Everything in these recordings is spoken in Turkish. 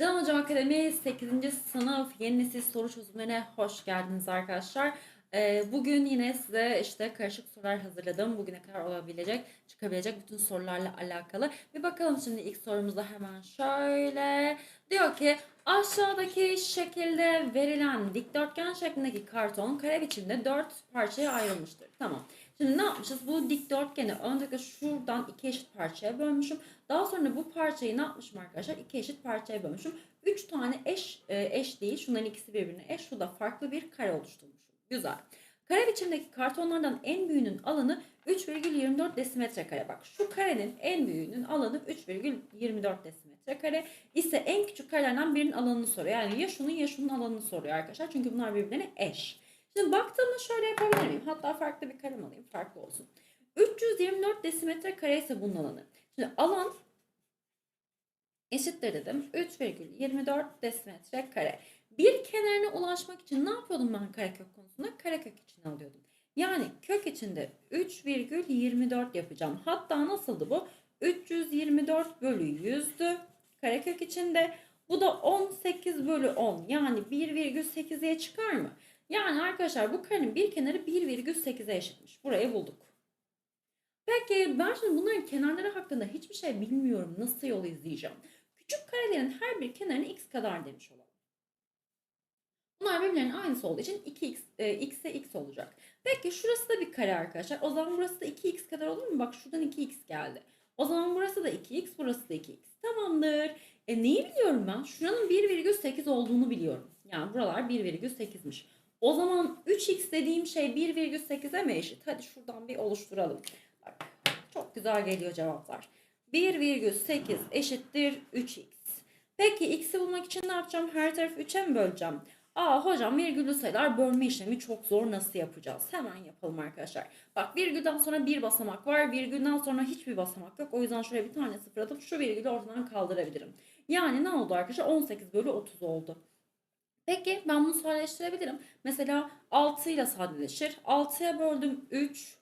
Can Hocam Akademi 8. sınıf yeni nesil soru çözümlerine hoş geldiniz arkadaşlar. Ee, bugün yine size işte karışık sorular hazırladım. Bugüne kadar olabilecek, çıkabilecek bütün sorularla alakalı. Bir bakalım şimdi ilk sorumuza hemen şöyle. Diyor ki aşağıdaki şekilde verilen dikdörtgen şeklindeki karton kare biçimde 4 parçaya ayrılmıştır. Tamam. Şimdi ne yapmışız? Bu dikdörtgeni öncelikle şuradan iki eşit parçaya bölmüşüm. Daha sonra bu parçayı ne yapmışım arkadaşlar? İki eşit parçaya bölmüşüm. Üç tane eş e, eş değil. Şunların ikisi birbirine eş. Şu da farklı bir kare oluşturmuşum. Güzel. Kare biçimdeki kartonlardan en büyüğünün alanı 3,24 desimetre kare. Bak şu karenin en büyüğünün alanı 3,24 desimetre kare. ise en küçük karelerden birinin alanını soruyor. Yani ya şunun ya şunun alanını soruyor arkadaşlar. Çünkü bunlar birbirine eş. Şimdi baktığımda şöyle yapabilir miyim? Hatta farklı bir kalem alayım. Farklı olsun. 324 desimetre kare ise bunun alanı. Şimdi alan eşittir dedim. 3,24 desimetre kare. Bir kenarına ulaşmak için ne yapıyordum ben karekök konusunda? Karekök içine alıyordum. Yani kök içinde 3,24 yapacağım. Hatta nasıldı bu? 324 bölü 100'dü. Karekök içinde. Bu da 18 bölü 10. Yani 1,8'e çıkar mı? Yani arkadaşlar bu karenin bir kenarı 1,8'e eşitmiş. Burayı bulduk. Peki ben şimdi bunların kenarları hakkında hiçbir şey bilmiyorum. Nasıl yolu izleyeceğim? Küçük karelerin her bir kenarına x kadar demiş olalım. Bunlar birbirlerinin aynısı olduğu için 2x, e, x'e x olacak. Peki şurası da bir kare arkadaşlar. O zaman burası da 2x kadar olur mu? Bak şuradan 2x geldi. O zaman burası da 2x, burası da 2x. Tamamdır. E neyi biliyorum ben? Şuranın 1,8 olduğunu biliyorum. Yani buralar 1,8'miş. O zaman 3x dediğim şey 1,8'e mi eşit? Hadi şuradan bir oluşturalım. Bak çok güzel geliyor cevaplar. 1,8 eşittir 3x. Peki x'i bulmak için ne yapacağım? Her tarafı 3'e mi böleceğim? Aa hocam virgüllü sayılar bölme işlemi çok zor. Nasıl yapacağız? Hemen yapalım arkadaşlar. Bak virgülden sonra bir basamak var. Virgülden sonra hiçbir basamak yok. O yüzden şuraya bir tane sıfır atıp şu virgülü ortadan kaldırabilirim. Yani ne oldu arkadaşlar? 18 bölü 30 oldu. Peki ben bunu sadeleştirebilirim. Mesela 6 ile sadeleşir. 6'ya böldüm 3.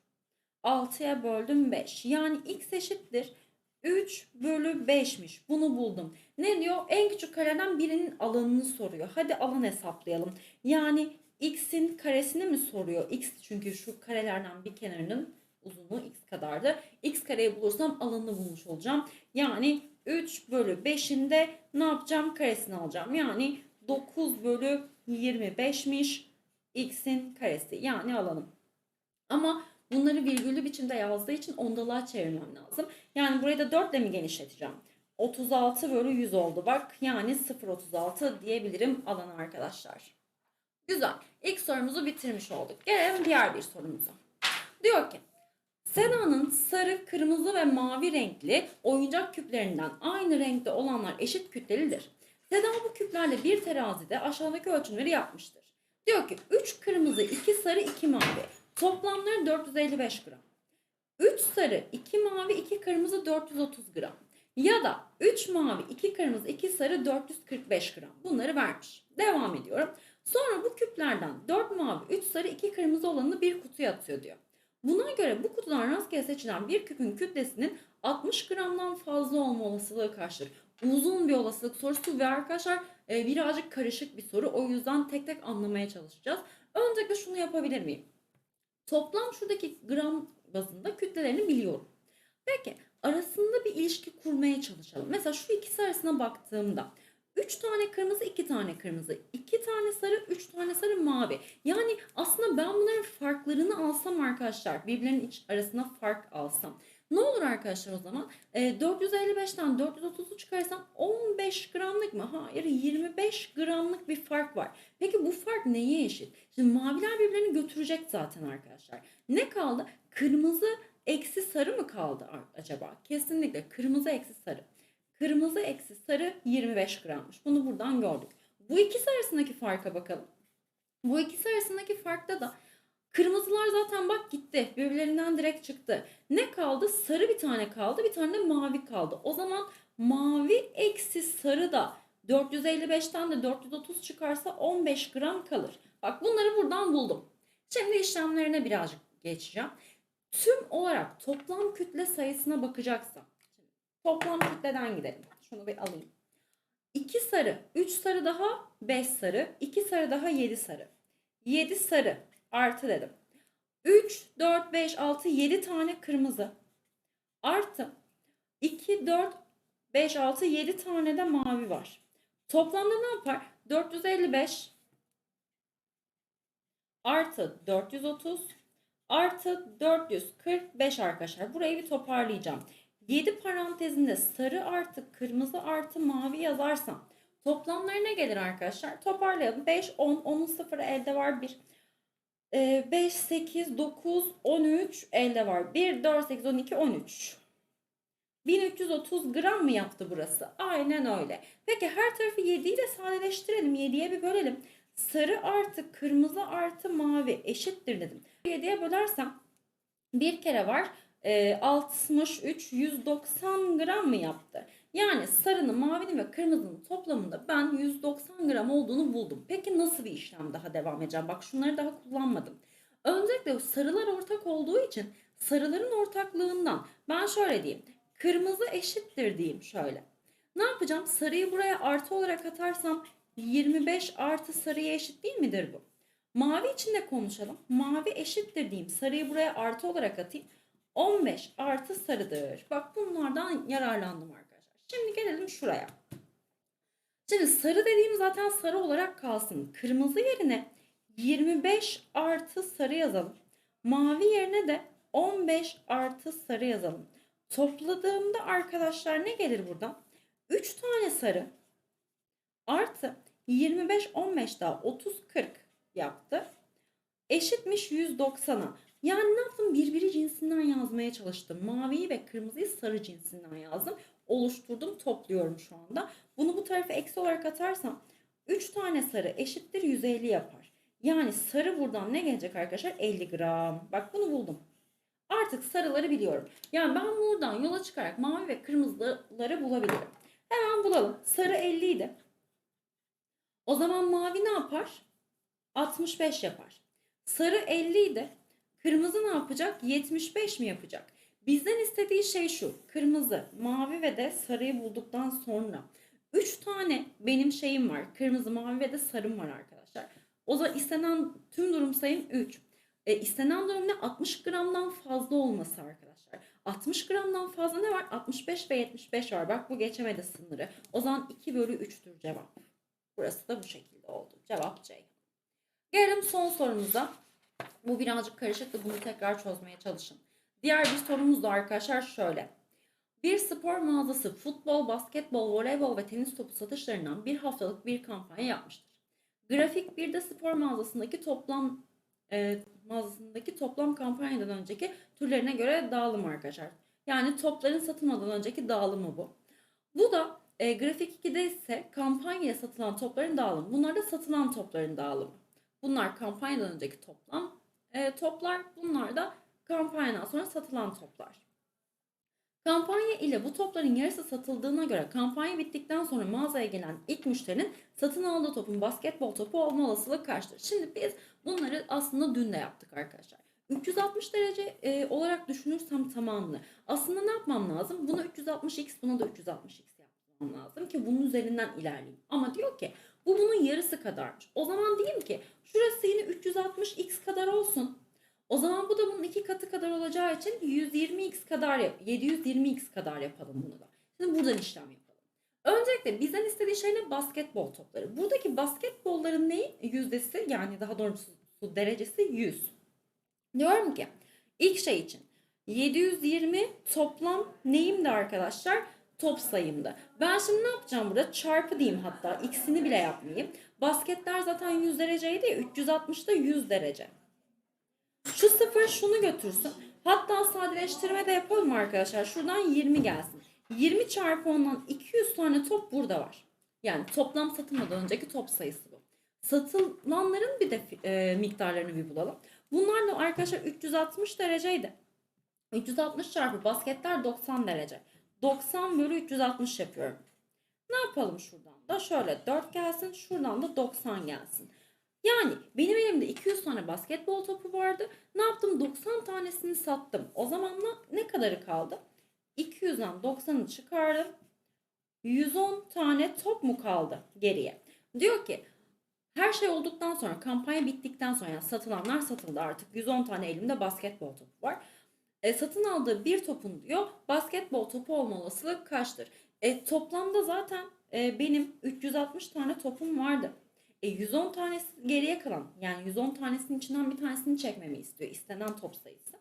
6'ya böldüm 5. Yani x eşittir. 3 bölü 5'miş. Bunu buldum. Ne diyor? En küçük kareden birinin alanını soruyor. Hadi alan hesaplayalım. Yani x'in karesini mi soruyor? x çünkü şu karelerden bir kenarının uzunluğu x kadardı. x kareyi bulursam alanını bulmuş olacağım. Yani 3 bölü 5'in de ne yapacağım? Karesini alacağım. Yani 9 bölü 25'miş x'in karesi yani alanım. Ama bunları virgüllü biçimde yazdığı için ondalığa çevirmem lazım. Yani burayı da 4 ile mi genişleteceğim? 36 bölü 100 oldu bak. Yani 0.36 diyebilirim alanı arkadaşlar. Güzel. İlk sorumuzu bitirmiş olduk. Gelelim diğer bir sorumuza. Diyor ki Seda'nın sarı, kırmızı ve mavi renkli oyuncak küplerinden aynı renkte olanlar eşit kütlelidir. Seda bu küplerle bir terazide aşağıdaki ölçümleri yapmıştır. Diyor ki 3 kırmızı, 2 sarı, 2 mavi. Toplamları 455 gram. 3 sarı, 2 mavi, 2 kırmızı 430 gram. Ya da 3 mavi, 2 kırmızı, 2 sarı 445 gram. Bunları vermiş. Devam ediyorum. Sonra bu küplerden 4 mavi, 3 sarı, 2 kırmızı olanını bir kutuya atıyor diyor. Buna göre bu kutudan rastgele seçilen bir küpün kütlesinin 60 gramdan fazla olma olasılığı kaçtır? Uzun bir olasılık sorusu ve arkadaşlar e, birazcık karışık bir soru. O yüzden tek tek anlamaya çalışacağız. Öncelikle şunu yapabilir miyim? Toplam şuradaki gram bazında kütlelerini biliyorum. Peki arasında bir ilişki kurmaya çalışalım. Mesela şu ikisi arasına baktığımda 3 tane kırmızı, 2 tane kırmızı, 2 tane sarı, 3 tane sarı, mavi. Yani aslında ben bunların farklarını alsam arkadaşlar, birbirlerinin iç arasına fark alsam. Ne olur arkadaşlar o zaman? E, 455'ten 430'u çıkarsam 15 gramlık mı? Hayır 25 gramlık bir fark var. Peki bu fark neye eşit? Şimdi maviler birbirlerini götürecek zaten arkadaşlar. Ne kaldı? Kırmızı eksi sarı mı kaldı acaba? Kesinlikle kırmızı eksi sarı. Kırmızı eksi sarı 25 grammış. Bunu buradan gördük. Bu ikisi arasındaki farka bakalım. Bu ikisi arasındaki farkta da kırmızılar zaten bak gitti. Birbirlerinden direkt çıktı. Ne kaldı? Sarı bir tane kaldı. Bir tane de mavi kaldı. O zaman mavi eksi sarı da 455'ten de 430 çıkarsa 15 gram kalır. Bak bunları buradan buldum. Şimdi işlemlerine birazcık geçeceğim. Tüm olarak toplam kütle sayısına bakacaksam Toplam kütleden gidelim. Şunu bir alayım. 2 sarı, 3 sarı daha 5 sarı, 2 sarı daha 7 sarı. 7 sarı artı dedim. 3, 4, 5, 6, 7 tane kırmızı. Artı 2, 4, 5, 6, 7 tane de mavi var. Toplamda ne yapar? 455 artı 430 artı 445 arkadaşlar. Burayı bir toparlayacağım. 7 parantezinde sarı artı kırmızı artı mavi yazarsam toplamları ne gelir arkadaşlar? Toparlayalım. 5, 10, 10'un sıfırı elde var 1. 5, 8, 9, 13 elde var. 1, 4, 8, 12, 13. 1330 gram mı yaptı burası? Aynen öyle. Peki her tarafı 7 ile sadeleştirelim. 7'ye bir bölelim. Sarı artı kırmızı artı mavi eşittir dedim. 7'ye bölersem bir kere var. e, 63 190 gram mı yaptı? Yani sarının, mavinin ve kırmızının toplamında ben 190 gram olduğunu buldum. Peki nasıl bir işlem daha devam edeceğim? Bak şunları daha kullanmadım. Öncelikle sarılar ortak olduğu için sarıların ortaklığından ben şöyle diyeyim. Kırmızı eşittir diyeyim şöyle. Ne yapacağım? Sarıyı buraya artı olarak atarsam 25 artı sarıya eşit değil midir bu? Mavi için de konuşalım. Mavi eşittir diyeyim. Sarıyı buraya artı olarak atayım. 15 artı sarıdır. Bak bunlardan yararlandım arkadaşlar. Şimdi gelelim şuraya. Şimdi sarı dediğim zaten sarı olarak kalsın. Kırmızı yerine 25 artı sarı yazalım. Mavi yerine de 15 artı sarı yazalım. Topladığımda arkadaşlar ne gelir buradan? 3 tane sarı artı 25 15 daha 30 40 yaptı. Eşitmiş 190'a. Yani ne yaptım? Birbiri cinsinden yazmaya çalıştım. Maviyi ve kırmızıyı sarı cinsinden yazdım. Oluşturdum, topluyorum şu anda. Bunu bu tarafa eksi olarak atarsam 3 tane sarı eşittir 150 yapar. Yani sarı buradan ne gelecek arkadaşlar? 50 gram. Bak bunu buldum. Artık sarıları biliyorum. Yani ben buradan yola çıkarak mavi ve kırmızıları bulabilirim. Hemen bulalım. Sarı 50 idi. O zaman mavi ne yapar? 65 yapar. Sarı 50 idi. Kırmızı ne yapacak? 75 mi yapacak? Bizden istediği şey şu. Kırmızı, mavi ve de sarıyı bulduktan sonra 3 tane benim şeyim var. Kırmızı, mavi ve de sarım var arkadaşlar. O zaman istenen tüm durum sayım 3. E, istenen durum ne? 60 gramdan fazla olması arkadaşlar. 60 gramdan fazla ne var? 65 ve 75 var. Bak bu geçemedi sınırı. O zaman 2 bölü 3'tür cevap. Burası da bu şekilde oldu. Cevap C. Gelelim son sorumuza. Bu birazcık karışık da bunu tekrar çözmeye çalışın. Diğer bir sorumuz da arkadaşlar şöyle. Bir spor mağazası futbol, basketbol, voleybol ve tenis topu satışlarından bir haftalık bir kampanya yapmıştır. Grafik bir de spor mağazasındaki toplam e, mağazasındaki toplam kampanyadan önceki türlerine göre dağılım arkadaşlar. Yani topların satılmadan önceki dağılımı bu. Bu da e, grafik 2'de ise kampanyaya satılan topların dağılımı. Bunlar da satılan topların dağılımı. Bunlar kampanyadan önceki toplam e, toplar. Bunlar da kampanyadan sonra satılan toplar. Kampanya ile bu topların yarısı satıldığına göre kampanya bittikten sonra mağazaya gelen ilk müşterinin satın aldığı topun basketbol topu olma olasılığı kaçtır? Şimdi biz bunları aslında dün de yaptık arkadaşlar. 360 derece e, olarak düşünürsem tamamını. Aslında ne yapmam lazım? Buna 360x, buna da 360x yapmam lazım ki bunun üzerinden ilerleyeyim. Ama diyor ki bu bunun yarısı kadarmış. O zaman diyeyim ki şurası yine 360x kadar olsun. O zaman bu da bunun iki katı kadar olacağı için 120x kadar yap 720x kadar yapalım bunu da. Şimdi buradan işlem yapalım. Öncelikle bizden istediği şey ne? Basketbol topları. Buradaki basketbolların neyi? Yüzdesi yani daha doğrusu derecesi 100. Diyorum ki ilk şey için 720 toplam neyimdi arkadaşlar? Top sayımda. Ben şimdi ne yapacağım burada? Çarpı diyeyim hatta. X'ini bile yapmayayım. Basketler zaten 100 dereceydi ya. 360 da 100 derece. Şu sıfır şunu götürsün. Hatta sadeleştirme de yapalım arkadaşlar. Şuradan 20 gelsin. 20 çarpı 10'dan 200 tane top burada var. Yani toplam satılmadan önceki top sayısı bu. Satılanların bir de e, miktarlarını bir bulalım. Bunlar da arkadaşlar 360 dereceydi. 360 çarpı basketler 90 derece. 90 bölü 360 yapıyorum. Ne yapalım şuradan da? Şöyle 4 gelsin. Şuradan da 90 gelsin. Yani benim elimde 200 tane basketbol topu vardı. Ne yaptım? 90 tanesini sattım. O zaman ne kadarı kaldı? 200'den 90'ı çıkardım. 110 tane top mu kaldı geriye? Diyor ki her şey olduktan sonra kampanya bittikten sonra yani satılanlar satıldı artık 110 tane elimde basketbol topu var. E, satın aldığı bir topun diyor basketbol topu olma olasılığı kaçtır? E, toplamda zaten e, benim 360 tane topum vardı. E, 110 tanesi geriye kalan yani 110 tanesinin içinden bir tanesini çekmemi istiyor istenen top sayısı.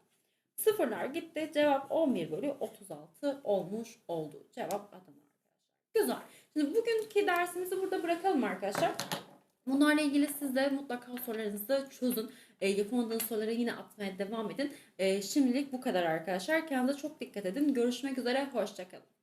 Sıfırlar gitti cevap 11 bölü 36 olmuş oldu. Cevap Adana arkadaşlar. Güzel. Şimdi bugünkü dersimizi burada bırakalım arkadaşlar. Bunlarla ilgili siz de mutlaka sorularınızı çözün. E, yapamadığınız soruları yine atmaya devam edin. E, şimdilik bu kadar arkadaşlar. Kendinize çok dikkat edin. Görüşmek üzere. Hoşçakalın.